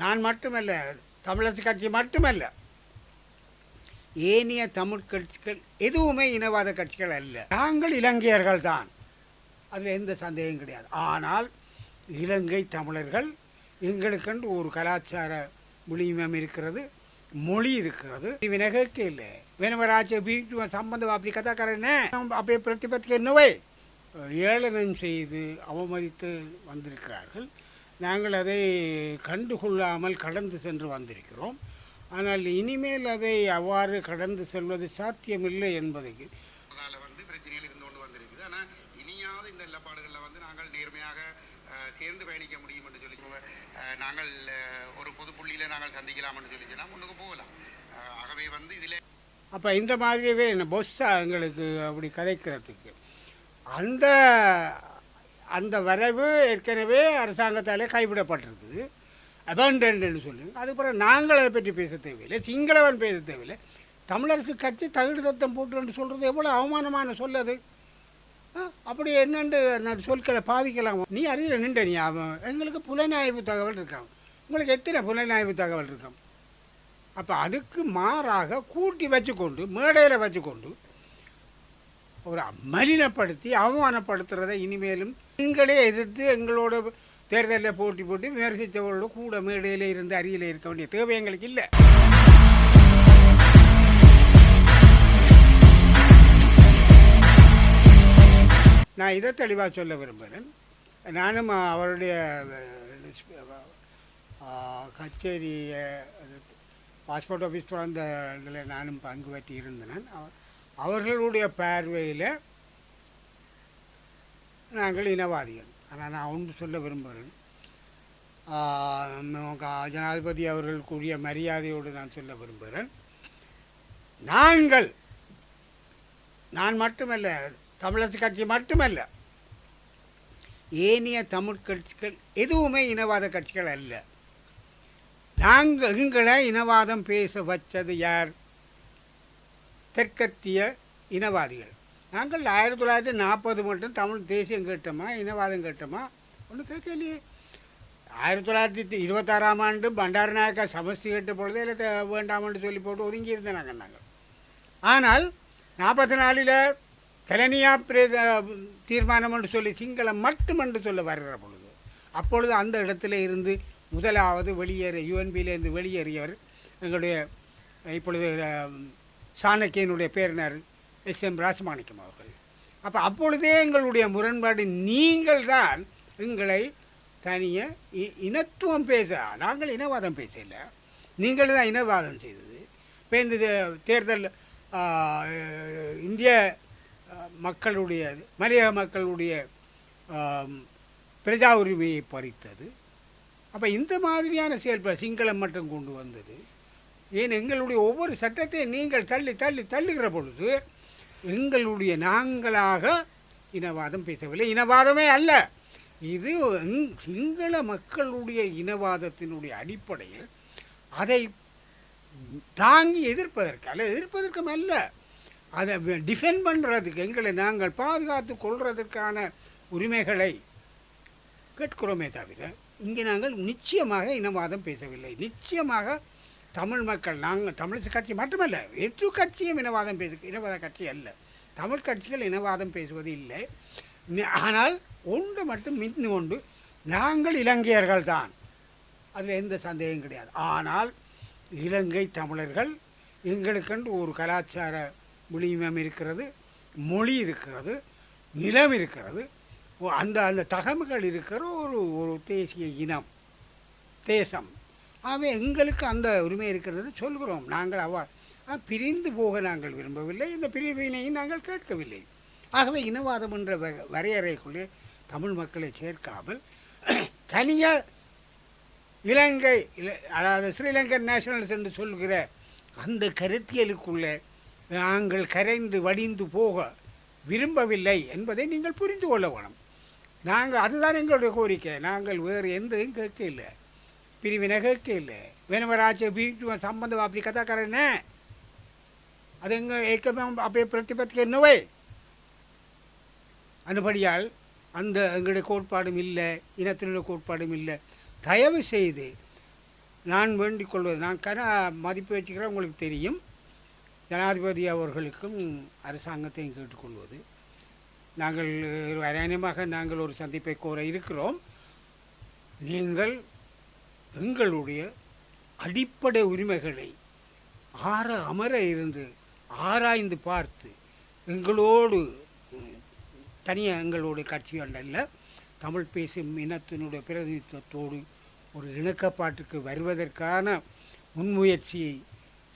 நான் மட்டுமல்ல தமிழரசு கட்சி மட்டுமல்ல. ஏனைய தமிழ் கட்சிகள் எதுவுமே இனவாத கட்சிகள் அல்ல. நாங்கள் இலங்கையர்கள் தான். அதில் எந்த சந்தேகம் கிடையாது. ஆனால் இலங்கை தமிழர்கள் எங்களுக்கென்று ஒரு கலாச்சார முழுமையம் இருக்கிறது மொழி இருக்கிறது. இவ நகைக்கு இல்லை. வேணுவராஜ வீட்டு சம்பந்தம் அப்படி கதாக்காரனே அப்படியே பிரதிபத்துக்கு என்னவே? ஏளனம் செய்து அவமதித்து வந்திருக்கிறார்கள். நாங்கள் அதை கண்டுகொள்ளாமல் கடந்து சென்று வந்திருக்கிறோம். ஆனால் இனிமேல் அதை அவ்வாறு கடந்து செல்வது சாத்தியமில்லை என்பதைக்கு அதனால் வந்து பிரச்சனைகள் இருந்து கொண்டு வந்திருக்குது. ஆனால் இனியாவது இந்த நிலப்பாடுகளில் வந்து நாங்கள் நேர்மையாக சேர்ந்து பயணிக்க முடியும் என்று சொல்லி நாங்கள் ஒரு பொது புள்ளியில் நாங்கள் சந்திக்கலாம் என்று சொல்லிச்சுன்னா முன்னுக்கு போகலாம். ஆகவே வந்து இதில் அப்போ இந்த மாதிரியவே என்ன பொஸ்ஸா எங்களுக்கு அப்படி கதைக்கிறதுக்கு? அந்த அந்த வரைவு ஏற்கனவே அரசாங்கத்தாலே கைவிடப்பட்டிருக்குது. அபண்டன்ட்னு சொல்லுங்க. அதுக்கப்புறம் நாங்கள் அதை பற்றி பேச தேவையில்லை. சிங்களவன் பேச தேவையில்லை. தமிழரசு கட்சி தகுடு தத்தம் போட்டுன்னு சொல்கிறது எவ்வளோ அவமானமான சொல் அது? அப்படி என்னென்று நான் சொற்களை பாவிக்கலாம். நீ அறிய நின்ற நீ அவன் எங்களுக்கு புலனாய்வு தகவல் இருக்கான் உங்களுக்கு எத்தனை புலனாய்வு தகவல் இருக்கான் அப்போ அதுக்கு மாறாக கூட்டி வச்சுக்கொண்டு மேடையில் வச்சுக்கொண்டு ஒரு மலினப்படுத்தி அவமானப்படுத்துகிறத இனிமேலும் பெண்களே எதிர்த்து எங்களோட தேர்தலில் போட்டி போட்டு விமர்சித்தவர்களோட கூட மேடையில் இருந்து அருகில் இருக்க வேண்டிய தேவை எங்களுக்கு இல்லை. நான் இதை தெளிவாக சொல்ல விரும்புகிறேன். நானும் அவருடைய கச்சேரி பாஸ்போர்ட் ஆஃபீஸ் திறந்த இதில் நானும் பங்கு பற்றி இருந்தேன். அவர்களுடைய பார்வையில் நாங்கள் இனவாதிகள். ஆனால் நான் ஒன்று சொல்ல விரும்புகிறேன். ஜனாதிபதி அவர்கள் ஜனாதிபதி அவர்களுக்குரிய மரியாதையோடு நான் சொல்ல விரும்புகிறேன். நாங்கள் நான் மட்டுமல்ல தமிழரசு கட்சி மட்டுமல்ல ஏனைய தமிழ் கட்சிகள் எதுவுமே இனவாத கட்சிகள் அல்ல. நாங்கள் எங்களை இனவாதம் பேச வச்சது யார்? தெற்கத்திய இனவாதிகள். நாங்கள் ஆயிரத்தி தொள்ளாயிரத்தி நாற்பது மட்டும் தமிழ் தேசியம் கேட்டோமா இனவாதம் கேட்டோமா? ஒன்றும் கேட்கலையே. ஆயிரத்தி தொள்ளாயிரத்தி இருபத்தாறாம் ஆண்டு பண்டாரநாயக்கா சமஸ்தி கேட்ட பொழுது இல்லை தே- வேண்டாம்னு சொல்லி போட்டு ஒதுங்கி இருந்தேன் நாங்கள் நாங்கள். ஆனால் நாற்பத்தி நாலில் கலனியா பிரே தீர்மானம் என்று சொல்லி சிங்களம் மட்டும் என்று சொல்ல வருகிற பொழுது அப்பொழுது அந்த இடத்துல இருந்து முதலாவது வெளியேற யூஎன்பியிலேருந்து வெளியேறியவர் எங்களுடைய இப்பொழுது சாணக்கியனுடைய பேரினர் எஸ் எம் ராசமாணிக்கம் அவர்கள். அப்போ அப்பொழுதே எங்களுடைய முரண்பாடு நீங்கள் தான் எங்களை தனிய இ- இனத்துவம் பேச நாங்கள் இனவாதம் பேசல. நீங்கள் தான் இனவாதம் செய்தது. இப்போ இந்த தே- தேர்தல் இந்திய மக்களுடைய மலையக மக்களுடைய பிரஜா உரிமையை பறித்தது. அப்போ இந்த மாதிரியான செயல்பாடு சிங்களம் மட்டும் கொண்டு வந்தது. ஏன் எங்களுடைய ஒவ்வொரு சட்டத்தையும் நீங்கள் தள்ளி தள்ளி தள்ளுகிற பொழுது எங்களுடைய நாங்களாக இனவாதம் பேசவில்லை. இனவாதமே அல்ல. இது சிங்கள மக்களுடைய இனவாதத்தினுடைய அடிப்படையில் அதை தாங்கி எதிர்ப்பதற்கு அல்ல எதிர்ப்பதற்கும் அல்ல. அதை டிஃபெண்ட் பண்ணுறதுக்கு எங்களை நாங்கள் பாதுகாத்து கொள்வதற்கான உரிமைகளை கேட்கிறோமே தவிர இங்கே நாங்கள் நிச்சயமாக இனவாதம் பேசவில்லை. நிச்சயமாக தமிழ் மக்கள் நாங்கள் தமிழ் கட்சி மட்டுமல்ல எது கட்சியும் இனவாதம் பேசு இனவாத கட்சி அல்ல. தமிழ் கட்சிகள் இனவாதம் பேசுவது இல்லை. ஆனால் ஒன்று மட்டும் மின்னு கொண்டு நாங்கள் இலங்கையர்கள் தான். அதில் எந்த சந்தேகம் கிடையாது. ஆனால் இலங்கை தமிழர்கள் எங்களுக்கென்று ஒரு கலாச்சார விளிமம் இருக்கிறது மொழி இருக்கிறது நிலம் இருக்கிறது அந்த அந்த தகமைகள் இருக்கிற ஒரு ஒரு தேசிய இனம் தேசம். ஆகவே எங்களுக்கு அந்த உரிமை இருக்கிறது சொல்கிறோம். நாங்கள் அவ பிரிந்து போக நாங்கள் விரும்பவில்லை. இந்த பிரிவினையும் நாங்கள் கேட்கவில்லை. ஆகவே இனவாதம் என்ற வ- வரையறைக்குள்ளே தமிழ் மக்களை சேர்க்காமல் தனியாக இலங்கை இல- அதாவது ஸ்ரீலங்கன் நேஷனல்ஸ் என்று சொல்கிற அந்த கருத்தியலுக்குள்ளே நாங்கள் கரைந்து வடிந்து போக விரும்பவில்லை என்பதை நீங்கள் புரிந்து கொள்ள வேணும். நாங்கள் அதுதான் எங்களுடைய கோரிக்கை. நாங்கள் வேறு எந்தையும் கேட்க இல்லை පිරිවෙන කේල වෙනම රාජ්‍ය බීටුව සම්බන්ධව අපි කතා කරන්නේ අද ඒක අපේ பிரதிபத்திக்கு නොවේ அனுபடியால் அந்த எங்களுடைய கோட்பாடும் இல்லை இனத்தினுடைய கோட்பாடும் இல்லை. தயவு செய்து நான் வேண்டிக் கொள்வது நான் கன மதிப்பு வச்சுக்கிறேன் உங்களுக்கு தெரியும். ஜனாதிபதி அவர்களுக்கும் அரசாங்கத்தையும் கேட்டுக்கொள்வது நாங்கள் அநியமாக நாங்கள் ஒரு சந்திப்பை கோர இருக்கிறோம். நீங்கள் எங்களுடைய அடிப்படை உரிமைகளை ஆற அமர இருந்து ஆராய்ந்து பார்த்து எங்களோடு தனியாக எங்களுடைய கட்சி அல்ல தமிழ் பேசும் இனத்தினுடைய பிரதிநிதித்துவத்தோடு ஒரு இணக்கப்பாட்டுக்கு வருவதற்கான முன்முயற்சியை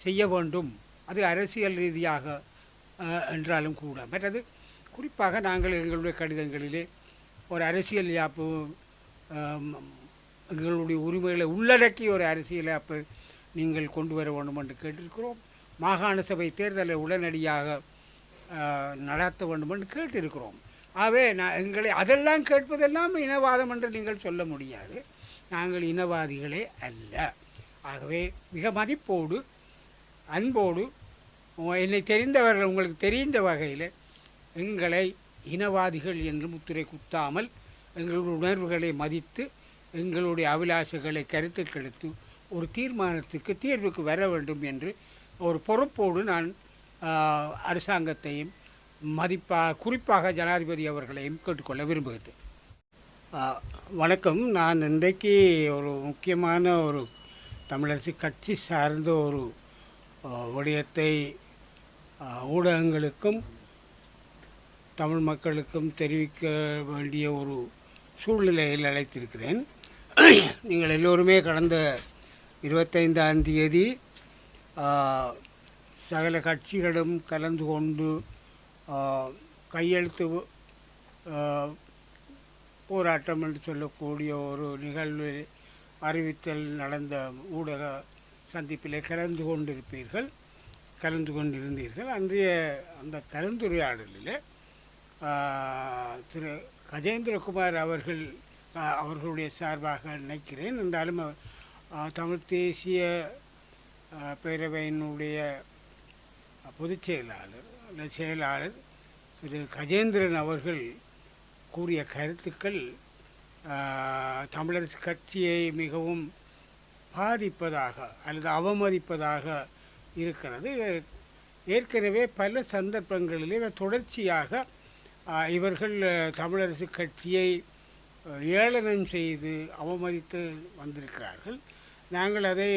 செய்ய வேண்டும். அது அரசியல் ரீதியாக என்றாலும் கூட. மற்றது குறிப்பாக நாங்கள் எங்களுடைய கடிதங்களிலே ஒரு அரசியல் யாப்பு எங்களுடைய உரிமைகளை உள்ளடக்கி ஒரு அரசியலை அப்போ நீங்கள் கொண்டு வர வேண்டும் என்று கேட்டிருக்கிறோம். மாகாண சபை தேர்தலை உடனடியாக நடத்த வேண்டும் என்று கேட்டிருக்கிறோம். ஆகவே நான் எங்களை அதெல்லாம் கேட்பதெல்லாம் இனவாதம் என்று நீங்கள் சொல்ல முடியாது. நாங்கள் இனவாதிகளே அல்ல. ஆகவே மிக மதிப்போடு அன்போடு என்னை தெரிந்தவர்கள் உங்களுக்கு தெரிந்த வகையில் எங்களை இனவாதிகள் என்று முத்திரை குத்தாமல் எங்களுடைய உணர்வுகளை மதித்து எங்களுடைய அபிலாஷைகளை கருத்தில் கெடுத்து ஒரு தீர்மானத்துக்கு தீர்வுக்கு வர வேண்டும் என்று ஒரு பொறுப்போடு நான் அரசாங்கத்தையும் மதிப்பாக குறிப்பாக ஜனாதிபதி அவர்களையும் கேட்டுக்கொள்ள விரும்புகிறேன். வணக்கம். நான் இன்றைக்கு ஒரு முக்கியமான ஒரு தமிழரசு கட்சி சார்ந்த ஒரு விடயத்தை ஊடகங்களுக்கும் தமிழ் மக்களுக்கும் தெரிவிக்க வேண்டிய ஒரு சூழ்நிலையில் அழைத்திருக்கிறேன். நீங்கள் எல்லோருமே கடந்த இருபத்தைந்தாம் தேதி சகல கட்சிகளும் கலந்து கொண்டு கையெழுத்து போராட்டம் என்று சொல்லக்கூடிய ஒரு நிகழ்வு அறிவித்தல் நடந்த ஊடக சந்திப்பில் கலந்து கொண்டிருப்பீர்கள் கலந்து கொண்டிருந்தீர்கள். அன்றைய அந்த கலந்துரையாடலில் திரு கஜேந்திரகுமார் அவர்கள் அவர்களுடைய சார்பாக நினைக்கிறேன். என்றாலும் தமிழ் தேசிய பேரவையினுடைய பொதுச் செயலாளர் அந்த செயலாளர் திரு கஜேந்திரன் அவர்கள் கூறிய கருத்துக்கள் தமிழர் கட்சியை மிகவும் பாதிப்பதாக அல்லது அவமதிப்பதாக இருக்கிறது. ஏற்கனவே பல சந்தர்ப்பங்களிலே தொடர்ச்சியாக இவர்கள் தமிழரசு கட்சியை ஏளனம் செய்து அவமதித்து வந்திருக்கிறார்கள். நாங்கள் அதை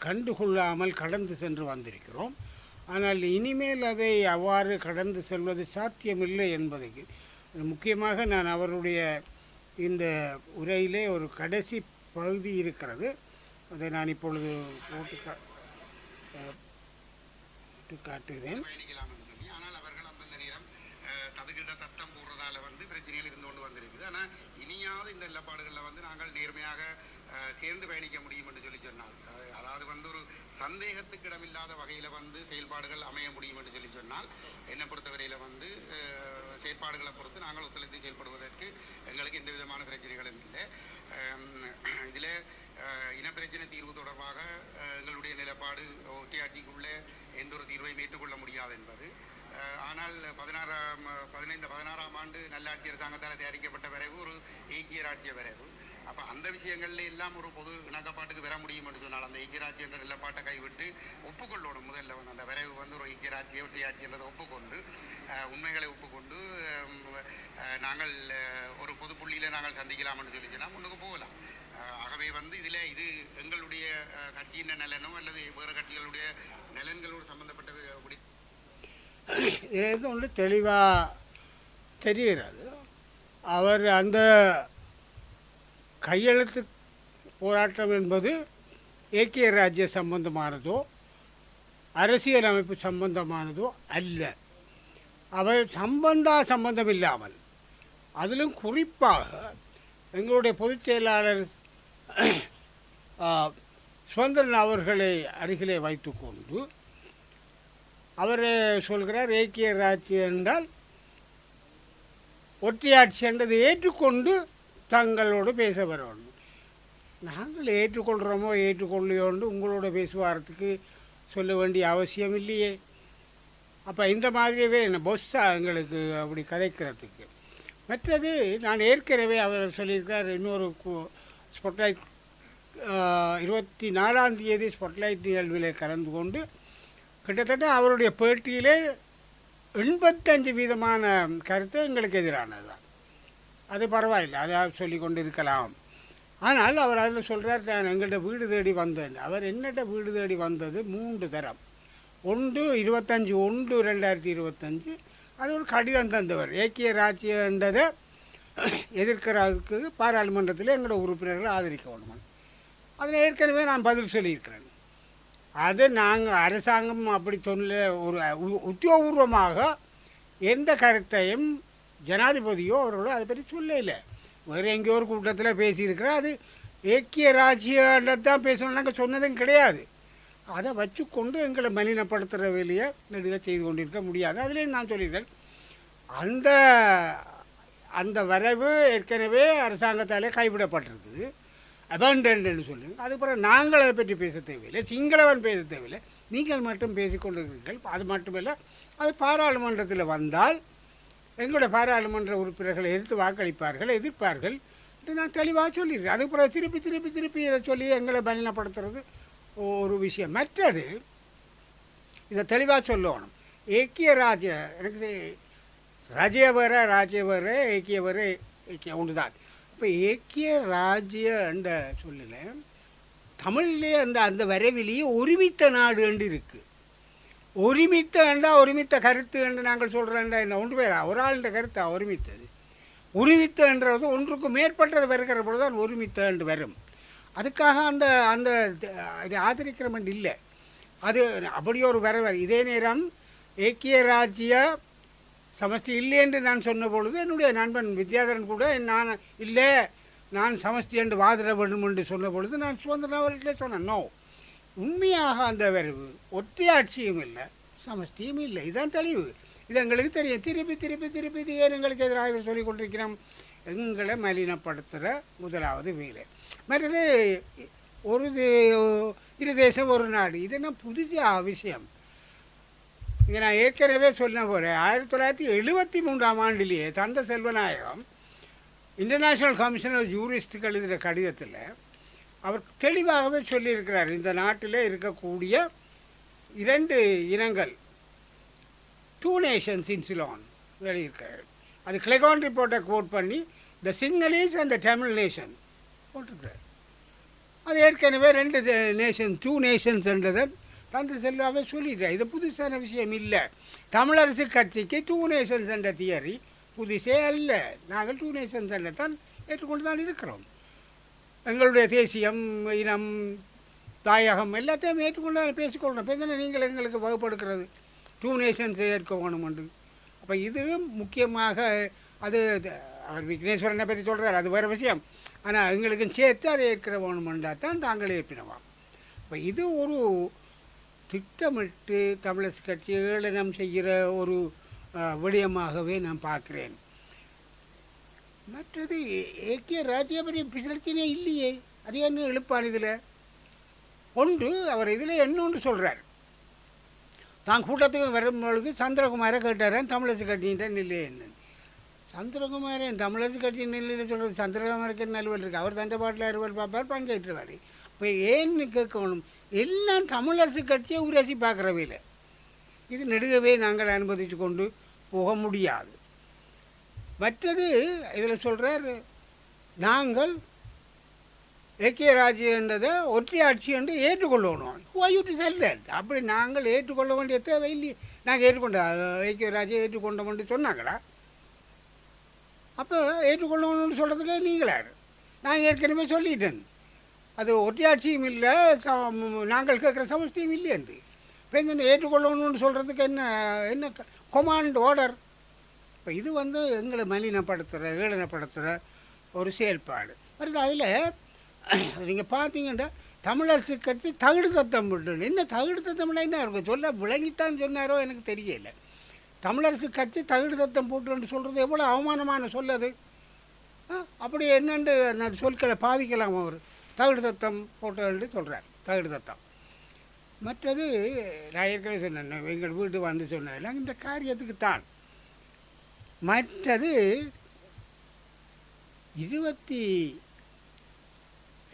கண்டுகொள்ளாமல் கடந்து சென்று வந்திருக்கிறோம். ஆனால் இனிமேல் அதை அவ்வாறு கடந்து செல்வது சாத்தியமில்லை என்பதுக்கு முக்கியமாக நான் அவருடைய இந்த உரையிலே ஒரு கடைசி பகுதி இருக்கிறது. அதை நான் இப்பொழுது போட்டு போட்டு காட்டுகிறேன் பயணிக்கலாம்னு சொல்லி ஆனால் அவர்கள் அந்தந்த நேரம் அஹ், ததுகிட தத்தம் போடுறதால வந்து பிரச்சனைகள் இருந்து கொண்டு வந்திருக்குது ஆனால் இனியாவது இந்த நிலப்பாடுகளில் வந்து நாங்கள் நேர்மையாக அஹ், சேர்ந்து பயணிக்க முடியும் என்று சொல்லி சொன்னார் அது- அதாவது வந்து ஒரு சந்தேகத்துக்கு இடமில்லாத வகையில் வந்து செயல்பாடுகள் அமைய முடியும் என்று சொல்லி சொன்னால் என்னை பொறுத்தவரையில் வந்து செயற்பாடுகளை பொறுத்து நாங்கள் ஒத்துழைத்து செயல்படுவதற்கு எங்களுக்கு எந்த விதமான பிரச்சனைகளும் இல்லை. இதில் இனப்பிரச்சனை தீர்வு தொடர்பாக எங்களுடைய நிலப்பாடு ஒட்டியாட்சிக்குள்ளே எந்த ஒரு தீர்வையும் ஏற்றுக்கொள்ள முடியாது என்பது. ஆனால் பதினாறாம் பதினைந்து பதினாறாம் ஆண்டு நல்லாட்சி அரசாங்கத்தால் தயாரிக்கப்பட்ட வரைவு ஒரு ஏக்கிய ராட்சிய வரைவு. அப்போ அந்த விஷயங்கள்ல எல்லாம் ஒரு பொது இணக்கப்பாட்டுக்கு வர முடியும் என்று சொன்னால் அந்த ஐக்கியராட்சி என்ற நிலப்பாட்டை கைவிட்டு ஒப்புக்கொள்ளணும். முதல்ல வந்து அந்த விரைவு வந்து ஒரு ஐக்கியராட்சி ஒட்டியாட்சி என்றதை ஒப்புக்கொண்டு உண்மைகளை ஒப்புக்கொண்டு நாங்கள் ஒரு பொது புள்ளியில் நாங்கள் சந்திக்கலாம் என்று சொல்லி முன்னுக்கு போகலாம். ஆகவே வந்து இதில் இது எங்களுடைய கட்சியின் நலனோ அல்லது வேறு கட்சிகளுடைய நலன்களோடு சம்பந்தப்பட்ட வி- விடி- இதிலிருந்து ஒன்று தெளிவாக தெரிகிறது அவர் அந்த கையெழுத்து போராட்டம் என்பது ஏக்கிய ராஜ்ய சம்பந்தமானதோ அரசியல் அமைப்பு சம்பந்தமானதோ அல்ல. அவர் சம்பந்தா சம்பந்தம் இல்லாமல் அதிலும் குறிப்பாக எங்களுடைய பொதுச் செயலாளர் சுதந்திரன் அவர்களை அருகிலே வைத்துக்கொண்டு அவர் சொல்கிறார் ஏக்கிய ராட்சி என்றால் ஒற்றையாட்சி என்றதை ஏற்றுக்கொண்டு தங்களோடு பேச வரணும். நாங்கள் ஏற்றுக்கொள்கிறோமோ ஏற்றுக்கொள்ளையோன்னு உங்களோட பேசுவாரத்துக்கு சொல்ல வேண்டிய அவசியம் இல்லையே. அப்போ இந்த மாதிரியவே என்ன பொஸ்ஸா எங்களுக்கு அப்படி கதைக்கிறதுக்கு. மற்றது நான் ஏற்கனவே அவர் சொல்லியிருக்கார் இன்னொரு ஸ்பொட்லைட் இருபத்தி நாலாம் தேதி ஸ்பாட்லைட் நிகழ்வில் கலந்து கொண்டு கிட்டத்தட்ட அவருடைய பேட்டியிலே எண்பத்தஞ்சு வீதமான கருத்து எங்களுக்கு எதிரானது தான் அது பரவாயில்லை அதை சொல்லி கொண்டு இருக்கலாம் ஆனால் அவர் அதில் சொல்கிறார் நான் எங்கள்கிட்ட வீடு தேடி வந்தேன். அவர் என்னட்ட வீடு தேடி வந்தது மூன்று தரம். ஒன்று இருபத்தஞ்சு ஒன்று ரெண்டாயிரத்தி இருபத்தஞ்சு. அது ஒரு கடிதம் தந்தவர். ஏக்கிய ராஜ்யன்றதை எதிர்க்கிறதுக்கு பாராளுமன்றத்தில் எங்களோட உறுப்பினர்கள் ஆதரிக்க வேணுமா அதில் ஏற்கனவே நான் பதில் சொல்லியிருக்கிறேன். அது நாங்கள் அரசாங்கம் அப்படி சொல்ல ஒரு உத்தியோகபூர்வமாக எந்த கருத்தையும் ஜனாதிபதியோ அவர்களோ அதை பற்றி சொல்லல வேறு எங்கேயோ ஒரு கூட்டத்தில் பேசியிருக்கிறோம் அது ஏக்கிய ராஜ்யத்தான் பேசணும் நாங்கள் சொன்னதும் கிடையாது. அதை வச்சு கொண்டு எங்களை மலினப்படுத்துகிற வேலையை நெடுக செய்து கொண்டிருக்க முடியாது. அதுலேயும் நான் சொல்லியிருக்கேன் அந்த அந்த வரைவு ஏற்கனவே அரசாங்கத்தாலே கைவிடப்பட்டிருக்குது. அபண்டன்ட்னு சொல்லி அதுக்கப்புறம் நாங்கள் அதை பற்றி பேச தேவையில்லை. சிங்களவன் பேச தேவையில்லை. நீங்கள் மட்டும் பேசிக்கொண்டிருக்கிறீர்கள். அது மட்டுமில்லை அது பாராளுமன்றத்தில் வந்தால் எங்களுடைய பாராளுமன்ற உறுப்பினர்களை எதிர்த்து வாக்களிப்பார்கள் எதிர்ப்பார்கள் என்று நான் தெளிவாக சொல்லிடுறேன் அதுக்கப்புறம் திருப்பி திருப்பி திருப்பி இதை சொல்லி எங்களை பலனப்படுத்துறது ஒரு விஷயம். மற்றது இதை தெளிவாக சொல்லணும். ஏக்கிய ராஜ எனக்கு தெ- ராஜ்யவர ஏக்கியவர ஏக்கிய ஒன்று தான் இப்போ ஏக்கிய ராஜ்ய என்ற சொல்லல தமிழ்லேயே அந்த அந்த வரைவிலேயே ஒருமித்த நாடு என்று இருக்குது ஒருமித்த என்றா ஒருமித்த கருத்து என்று நாங்கள் சொல்கிறேன்டா என்ன? ஒன்று பேரா? ஒரு ஆளுடைய கருத்தா? ஒருமித்தது. உரிமித்த என்றது ஒன்றுக்கு மேற்பட்டது வருகிற பொழுது தான் ஒருமித்த என்று வரும். அதுக்காக அந்த அந்த இது ஆதரிக்கிறவன் இல்லை. அது அப்படி ஒரு வர இதே நேரம் ஏக்கிய ராஜ்ய சமஸ்தி இல்லை என்று நான் சொன்ன பொழுது என்னுடைய நண்பன் வித்யாதரன் கூட நான் இல்லை நான் சமஸ்தி என்று வாதிட வேண்டும் என்று சொன்ன பொழுது நான் சுதந்திரம் அவர்களே சொன்னேன் நோ உண்மையாக அந்த ஒற்றையாட்சியும் இல்லை சமஸ்தியும் இல்லை. இதுதான் தெளிவு. இது எங்களுக்கு தெரியும். திருப்பி திருப்பி திருப்பி இது ஏன் எங்களுக்கு எதிராக சொல்லிக் கொண்டிருக்கிறோம் எங்களை மலினப்படுத்துகிற முதலாவது வேலை. மற்றது ஒரு இரு தேசம் ஒரு நாடு. இது என்ன புதிய அவசியம் இங்கே நான் ஏற்கனவே சொன்ன போகிறேன் ஆயிரத்தி தொள்ளாயிரத்தி எழுபத்தி மூன்றாம் ஆண்டிலேயே தந்த செல்வநாயகம் இன்டர்நேஷ்னல் கமிஷன் ஆஃப் ஜூரிஸ்டுக்கு எழுதுகிற கடிதத்தில் அவர் தெளிவாகவே சொல்லியிருக்கிறார் இந்த நாட்டில் இருக்கக்கூடிய இரண்டு இனங்கள் டூ நேஷன்ஸ் இன் சிலான் வெளியிருக்கிறார். அது கிளெகான் ரிப்போர்ட்டை கோட் பண்ணி the Sinhalese and the Tamil nation போட்டிருக்கிறார். அது ஏற்கனவே ரெண்டு நேஷன் டூ நேஷன்ஸ் என்றதை தந்தை செல்வாவே சொல்லிட்டார். இது புதுசான விஷயம் இல்லை. தமிழரசு கட்சிக்கு டூ நேஷன்ஸ் என்ற தியரி புதுசே அல்ல. நாங்கள் டூ நேஷன்ஸ் என்ற தான் ஏற்றுக்கொண்டு தான் இருக்கிறோம். எங்களுடைய தேசியம் இனம் தாயகம் எல்லாத்தையும் ஏற்றுக்கொண்டு பேசிக்கொள்ளணும் பேசிக்கொள்கிறோம் இப்போ தானே நீங்கள் எங்களுக்கு வகுப்படுக்கிறது. டூ நேஷன்ஸ் ஏற்க வேணுமெண்டு அப்போ இது முக்கியமாக அது அவர் விக்னேஸ்வரனை பற்றி சொல்கிறார் அது வேறு விஷயம். ஆனால் எங்களுக்கும் சேர்த்து அதை ஏற்கிற வேணுமென்றா தான் தாங்கள் ஏற்பினவாம். இப்போ இது ஒரு திட்டமிட்டு தமிழரசு கட்சி ஏளனம் செய்கிற ஒரு விடயமாகவே நான் பார்க்குறேன். மற்றது ஏகே ராஜ்யபதி பிரச்சனையே இல்லையே. அது என்ன எழுப்பான் இதில்? ஒன்று அவர் இதில் என்னொன்று சொல்கிறார் தான் கூட்டத்துக்கு வரும்பொழுது சந்திரகுமாரை கேட்டாரன் தமிழரசு கட்சியிட்ட நிலை என்ன சந்திரகுமாரன் தமிழரசு கட்சி நிலையில் சொல்கிறது சந்திரகுமாருக்கு நல்வல் இருக்குது அவர் தண்டை பாட்டில் அறுவல் பார்ப்பார் பங்கேற்றுவார் இப்போ ஏன்னு கேட்கணும்? எல்லாம் தமிழரசு கட்சியை உரசி பார்க்குறவையில். இது நெடுகவே நாங்கள் அனுமதித்து கொண்டு போக முடியாது. மற்றது இதில் சொல்கிறார் நாங்கள் ஏக்கிய ராஜ்யன்றதை ஒற்றை ஆட்சி என்று ஏற்றுக்கொள்ளணும் டு செல் தட் அப்படி நாங்கள் ஏற்றுக்கொள்ள வேண்டிய தேவை இல்லையே. நாங்கள் ஏற்றுக்கொண்ட ஐக்கிய ராஜ்யம் ஏற்றுக்கொண்டோம் என்று சொன்னாங்களா? அப்போ ஏற்றுக்கொள்ளணும்னு சொல்கிறதுக்கு நீங்களார் நான் ஏற்கனவே சொல்லிட்டேன். அது ஒற்றையாட்சியும் இல்லை ச- நாங்கள் கேட்குற சமஸ்தியும் இல்லையன்று இப்போ இந்த ஏற்றுக்கொள்ளணும்னு சொல்கிறதுக்கு என்ன என்ன கொமாண்ட் ஆர்டர் இப்போ இது வந்து எங்களை மலினப்படுத்துகிற ஏளனப்படுத்துகிற ஒரு செயல்பாடு. வருது அதில் நீங்கள் பார்த்தீங்கன்னா தமிழரசு கட்சி தகுடு தத்தம் என்ன தகுடு தத்தம்னா என்ன இருக்கும்? சொல்ல விளங்கித்தான் சொன்னாரோ எனக்கு தெரியல. தமிழரசு கட்சி தகுடு தத்தம் போட்டுன்னு சொல்கிறது எவ்வளோ அவமானமான சொல்லது அப்படி என்னென்று அந்த சொற்களை பாவிக்கலாம் அவர்? தகுடு தத்தம் போட்டு சொல்கிறார் தகுடு தத்தம் மற்றது நான் ஏற்கனவே சொன்னேன் எங்கள் வீட்டு வந்து சொன்னதெல்லாம் இந்த காரியத்துக்கு தான் மற்றது இருபத்தி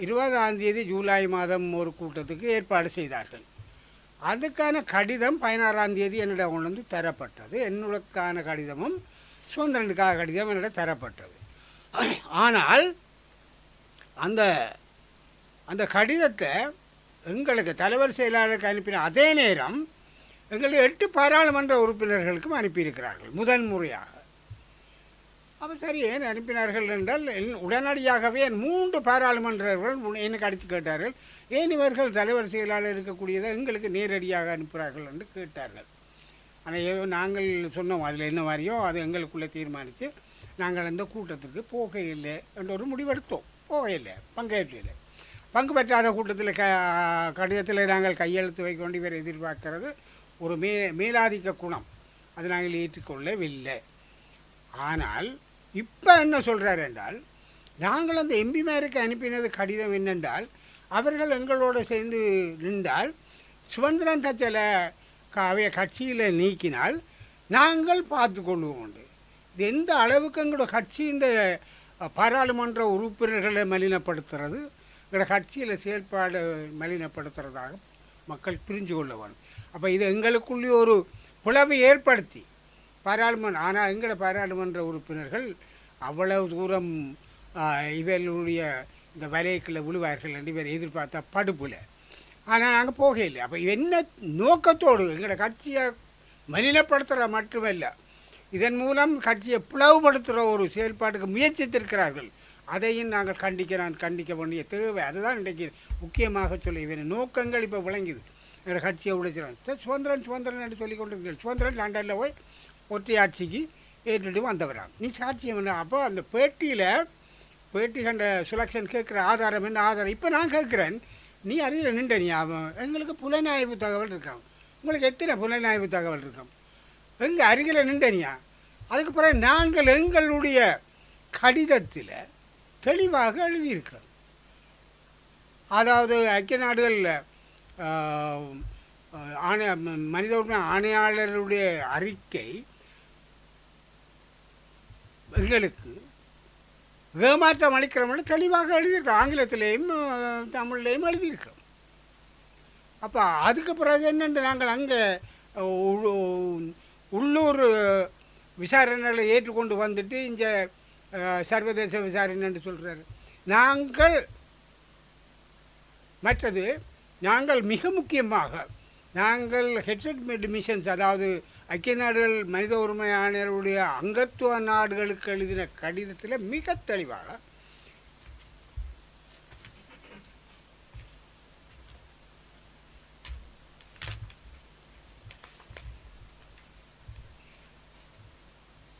இருபதாம் தேதி ஜூலை மாதம் ஒரு கூட்டத்துக்கு ஏற்பாடு செய்தார்கள். அதுக்கான கடிதம் பதினாறாம் தேதி என்னிடம் கொண்டு வந்து தரப்பட்டது. என்னுடக்கான கடிதமும் சுதந்திரனுக்காக கடிதம் என்னிடம் தரப்பட்டது. ஆனால் அந்த அந்த கடிதத்தை எங்களுக்கு தலைவர் செயலாளருக்கு அனுப்பின அதே நேரம் எங்களுடைய எட்டு பாராளுமன்ற உறுப்பினர்களுக்கும் அனுப்பியிருக்கிறார்கள் முதன் முறையாக அப்போ சரி ஏன் அனுப்பினார்கள் என்றால் என் உடனடியாகவே என் மூன்று பாராளுமன்றர்கள் எனக்கு அடித்து கேட்டார்கள். ஏன் இவர்கள் தலைவர் செயலாளர் இருக்கக்கூடியதை எங்களுக்கு நேரடியாக அனுப்புகிறார்கள் என்று கேட்டார்கள். ஆனால் ஏதோ நாங்கள் சொன்னோம் அதில் என்ன மாதிரியோ அது எங்களுக்குள்ளே தீர்மானித்து நாங்கள் அந்த கூட்டத்துக்கு போகையில்லை என்ற ஒரு முடிவெடுத்தோம். போகையில்லை பங்கேற்றில்லை பங்கு பெற்றாத கூட்டத்தில் க கடிதத்தில் நாங்கள் கையெழுத்து வைக்க வேண்டி இவர் எதிர்பார்க்கிறது ஒரு மே மேலாதிக்க குணம். அதை நாங்கள் ஏற்றுக்கொள்ளவில்லை. ஆனால் இப்போ என்ன சொல்கிறார் என்றால் நாங்கள் அந்த எம்பிமாருக்கு அனுப்பினது கடிதம் என்னென்றால் அவர்கள் எங்களோடு சேர்ந்து நின்றால் சுதந்திரம் தச்சல அவைய கட்சியில் நீக்கினால் நாங்கள் பார்த்து கொள்வோம் உண்டு இது எந்த அளவுக்கு எங்களோட கட்சி இந்த பாராளுமன்ற உறுப்பினர்களை மலினப்படுத்துறது எங்களோட கட்சியில் செயற்பாடு மலினப்படுத்துறதாக மக்கள் புரிஞ்சு கொள்ள வேணும் அப்போ இது எங்களுக்குள்ளே ஒரு புலவை ஏற்படுத்தி பாராளுமன்ற ஆனால் எங்களோட பாராளுமன்ற உறுப்பினர்கள் அவ்வளவு தூரம் இவர்களுடைய இந்த வலைக்குள்ள விழுவார்கள் என்று இவர் எதிர்பார்த்தா படுப்புல ஆனால் நாங்கள் போகையில்லை. அப்போ என்ன நோக்கத்தோடு எங்களோட கட்சியை மலினப்படுத்துகிற மட்டுமல்ல இதன் மூலம் கட்சியை பிளவுபடுத்துகிற ஒரு செயல்பாட்டுக்கு முயற்சித்திருக்கிறார்கள். அதையும் நாங்கள் கண்டிக்கிறோம் கண்டிக்க வேண்டிய தேவை. அதுதான் இன்றைக்கு முக்கியமாக சொல்லி இவன் நோக்கங்கள் இப்போ விளங்குது. எங்கள் கட்சியை உடைச்சிடும் சுதந்திரன் சுதந்திரன் என்று சொல்லி கொண்டிருக்கிறேன் சுதந்திரன் லண்டனில் போய் ஒத்தையாட்சிக்கு ஏற்றுட்டு வந்தவரான் நீ சாட்சியம் என்ன? அப்போ அந்த பேட்டியில் பேட்டி கண்ட சுலக்ஷன் கேட்குற ஆதாரம் என்ன? ஆதாரம் இப்போ நான் கேட்குறேன். நீ அறிவில் நின்ற நீ எங்களுக்கு புலனாய்வு தகவல் இருக்கான் உங்களுக்கு எத்தனை புலனாய்வு தகவல் இருக்கும்? எங்கள் அருகில் நின்றனியா அதுக்கு பிறகு நாங்கள் எங்களுடைய கடிதத்தில் தெளிவாக எழுதியிருக்கிறோம். அதாவது ஐக்கிய நாடுகளில் ஆணை மனித உரிமை ஆணையாளருடைய அறிக்கை எங்களுக்கு ஏமாற்றம் அளிக்கிறோம்னு தெளிவாக எழுதியிருக்கிறோம். ஆங்கிலத்திலேயும் தமிழ்லேயும் எழுதியிருக்கிறோம். அப்போ அதுக்கு பிறகு என்னென்று நாங்கள் அங்கே உள்ளூர் விசாரணைகளை ஏற்றுக்கொண்டு வந்துட்டு இங்கே சர்வதேச விசாரணைன்னு சொல்கிறாரு நாங்கள் மற்றது நாங்கள் மிக முக்கியமாக நாங்கள் ஹெட்செட் மிஷன்ஸ் அதாவது ஐக்கிய நாடுகள் மனித உரிமை ஆணையருடைய அங்கத்துவ நாடுகளுக்கு எழுதின கடிதத்தில் மிக தெளிவாக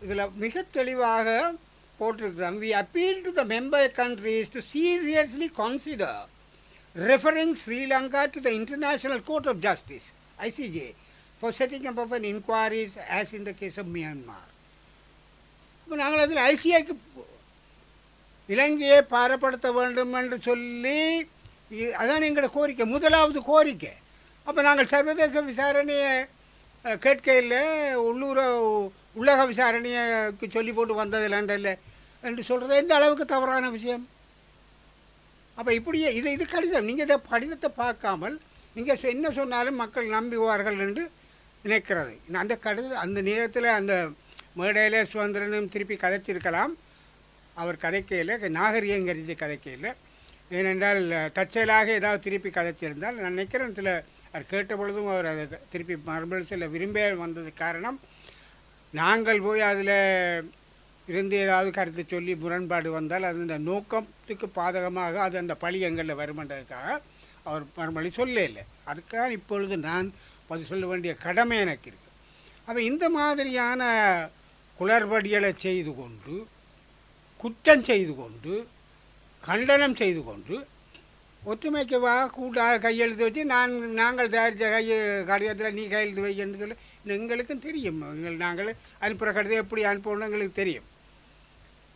இதில் மிக தெளிவாக போட்டிருக்கிறோம் we appeal to the member countries to seriously consider referring Sri Lanka to the international court of justice ICJ for setting up of an inquiry as in the case of Myanmar. இப்போ நாங்கள் அதில் ஐசிஐக்கு இலங்கையை பாரப்படுத்த வேண்டும் என்று சொல்லி அதான் எங்களோட கோரிக்கை முதலாவது கோரிக்கை. அப்போ நாங்கள் சர்வதேச விசாரணையை கேட்கையில் உள்ளூர உள்ளக விசாரணைக்கு சொல்லி போட்டு வந்தது லண்டனில் என்று சொல்கிறது எந்த அளவுக்கு தவறான விஷயம்? அப்போ இப்படியே இது இது கடிதம். நீங்கள் இதை கடிதத்தை பார்க்காமல் நீங்கள் என்ன சொன்னாலும் மக்கள் நம்புவார்கள் என்று நினைக்கிறது. அந்த கடித அந்த நேரத்தில் அந்த மேடையில் சுதந்திரனும் திருப்பி கதைச்சிருக்கலாம். அவர் கதைக்கையில் நாகரிகங்கிறது கதைக்கையில். ஏனென்றால் தற்செயலாக ஏதாவது திருப்பி கதைச்சிருந்தால் நான் நினைக்கிறேன் சில அவர் கேட்ட பொழுதும் அவர் அதை திருப்பி மறுபடியும் சில விரும்ப வந்தது காரணம் நாங்கள் போய் அதில் இருந்து ஏதாவது கருத்து சொல்லி முரண்பாடு வந்தால் அது இந்த நோக்கத்துக்கு பாதகமாக அது அந்த பழி எங்களில் வருமென்றதுக்காக அவர் மறுமொழி சொல்ல இல்லை. அதுக்காக இப்பொழுது நான் பதில் சொல்ல வேண்டிய கடமை எனக்கு இருக்கு. அப்போ இந்த மாதிரியான குளறுபடிகளை செய்து கொண்டு குற்றம் செய்து கொண்டு கண்டனம் செய்து கொண்டு ஒத்துமைக்கு வா கூட்டாக கையெழுத்து வச்சு நான் நாங்கள் தயாரித்த கைய கடிதத்தில் நீ கையெழுத்து வைக்கன்னு சொல்லி எங்களுக்கும் தெரியும். எங்கள் நாங்கள் அனுப்புகிற கடிதம் எப்படி அனுப்பணும்னு எங்களுக்கு தெரியும்.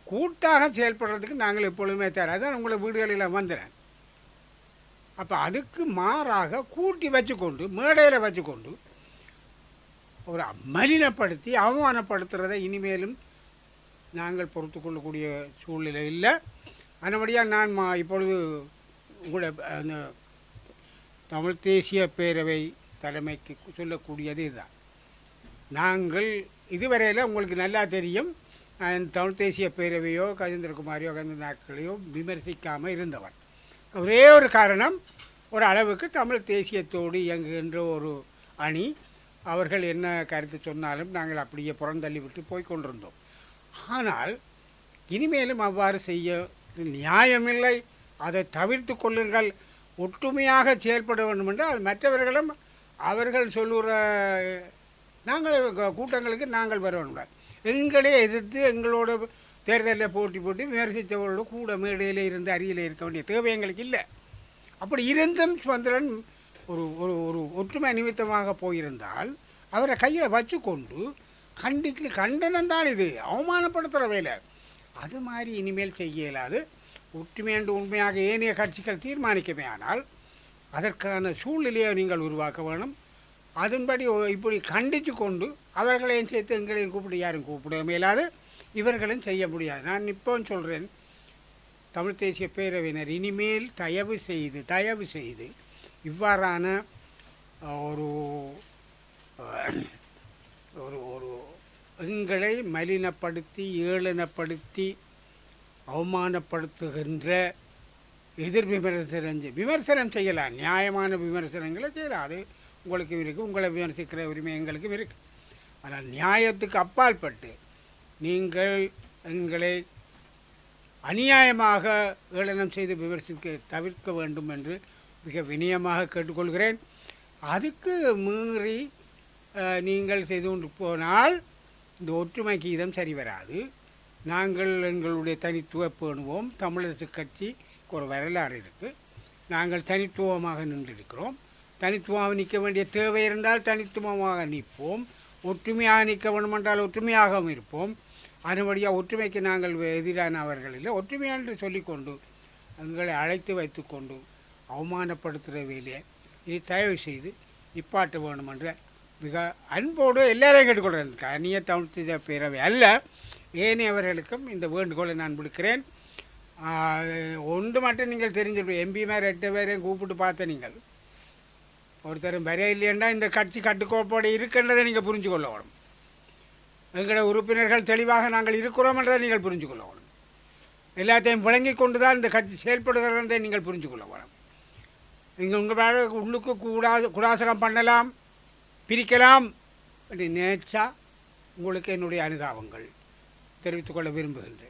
கூட்டாக செயல்படுறதுக்கு நாங்கள் எப்பொழுதுமே தயார். அதான் உங்களை வீடுகளில் வந்துடுறேன் அப்போ அதுக்கு மாறாக கூட்டி வச்சுக்கொண்டு மேடையில் வச்சுக்கொண்டு ஒரு மலினப்படுத்தி அவமானப்படுத்துகிறத இனிமேலும் நாங்கள் பொறுத்து கொள்ளக்கூடிய சூழ்நிலை இல்லை. அதனபடியாக நான் மா இப்பொழுது உங்களுடைய அந்த தமிழ் தேசிய பேரவை தலைமைக்கு சொல்லக்கூடியது இதுதான். நாங்கள் இதுவரையில் உங்களுக்கு நல்லா தெரியும் நான் தமிழ் தேசிய பேரவையோ கஜேந்திரகுமாரியோ கஜேந்திரநாட்களையோ விமர்சிக்காமல் இருந்தவன். ஒரே ஒரு காரணம் ஒரு அளவுக்கு தமிழ் தேசியத்தோடு இயங்குகின்ற ஒரு அணி. அவர்கள் என்ன கருத்து சொன்னாலும் நாங்கள் அப்படியே புறந்தள்ளி விட்டு போய் கொண்டிருந்தோம். ஆனால் இனிமேலும் அவ்வாறு செய்ய நியாயமில்லை. அதை தவிர்த்து கொள்ளுங்கள். ஒற்றுமையாக செயல்பட வேண்டும் என்று அது மற்றவர்களும் அவர்கள் சொல்லுகிற நாங்கள் கூட்டங்களுக்கு நாங்கள் வர வேண்டும் எங்களே எதிர்த்து எங்களோட தேர்தலில் போட்டி போட்டு விமர்சித்தவர்களோட கூட மேடையில் இருந்து அருகில் இருக்க வேண்டிய தேவை எங்களுக்கு இல்லை. அப்படி இருந்தும் சுதந்திரன் ஒரு ஒரு ஒரு ஒற்றுமை நிமித்தமாக போயிருந்தால் அவரை கையில் வச்சு கொண்டு கண்டிக்கு கண்டனம் தான் இது. அவமானப்படுத்துகிற வேலை. அது மாதிரி இனிமேல் செய்ய இயலாது. ஒற்றுமை என்று உண்மையாக ஏனைய கட்சிகள் தீர்மானிக்கவே ஆனால் அதற்கான சூழ்நிலையை நீங்கள் உருவாக்க வேணும். அதன்படி இப்படி கண்டித்து கொண்டு அவர்களையும் சேர்த்து எங்களையும் கூப்பிட்டு யாரும் கூப்பிட இயலாது. இவர்களும் செய்ய முடியாது. நான் இப்போ சொல்கிறேன் தமிழ் தேசிய பேரவையினர் இனிமேல் தயவு செய்து தயவு செய்து இவ்வாறான ஒரு ஒரு ஒரு எங்களை மலினப்படுத்தி ஏளனப்படுத்தி அவமானப்படுத்துகின்ற எதிர் விமர்சனம் விமர்சனம் செய்யலாம். நியாயமான விமர்சனங்களை செய்யலாம். அது உங்களுக்கும் இருக்குது உங்களை விமர்சிக்கிற உரிமை எங்களுக்கும் இருக்குது ஆனால் நியாயத்துக்கு அப்பாற்பட்டு நீங்கள் எங்களை அநியாயமாக ஏளனம் செய்து விமர்சிக்க தவிர்க்க வேண்டும் என்று மிக வினயமாக கேட்டுக்கொள்கிறேன். அதுக்கு மீறி நீங்கள் செய்து கொண்டு போனால் இந்த ஒற்றுமை கீதம் சரி வராது. நாங்கள் எங்களுடைய தனித்துவ பேணுவோம். தமிழரசு கட்சிக்கு ஒரு வரலாறு இருக்குது நாங்கள் தனித்துவமாக நின்றிருக்கிறோம். தனித்துவமாக நிற்க வேண்டிய தேவை இருந்தால் தனித்துவமாக நிற்போம். ஒற்றுமையாக நிற்க வேண்டுமென்றால் ஒற்றுமையாகவும் இருப்போம். அதுபடியாக ஒற்றுமைக்கு நாங்கள் எதிரானவர்கள் இல்லை. ஒற்றுமை என்று சொல்லிக்கொண்டு எங்களை அழைத்து வைத்துக்கொண்டு அவமானப்படுத்துகிற வேலையை இது தயவு செய்து நிப்பாட்ட வேண்டும் என்ற மிக அன்போடு எல்லாரையும் கேட்டுக்கொள்கிறேன். அந்நிய தமிழ் பேரவை அல்ல. ஏனையவர்களுக்கும் இந்த வேண்டுகோளை நான் விடுக்கிறேன். ஒன்று மட்டும் நீங்கள் தெரிஞ்சிருப்பீங்க எம்பிமார் எட்டு பேரையும் கூப்பிட்டு பார்த்த நீங்கள். ஒருத்தரும் வர இல்லையண்டா இந்த கட்சி கட்டுக்கோப்போடு இருக்கின்றதை நீங்கள் புரிஞ்சு கொள்ள வேணும் எங்களுடைய உறுப்பினர்கள் தெளிவாக நாங்கள் இருக்கிறோம் என்றதை நீங்கள் புரிஞ்சு கொள்ள வேணும் எல்லாத்தையும் விளங்கி கொண்டு தான் இந்த கட்சி செயல்படுகிறதை நீங்கள் புரிஞ்சு கொள்ள வேணும் நீங்கள் உங்கள் உள்ளுக்கு கூடாது குடாசகம் பண்ணலாம் பிரிக்கலாம் என்று நினைச்சா உங்களுக்கு என்னுடைய அனுதாபங்கள் தெரிவித்துக்கொள்ள விரும்புகின்றேன்.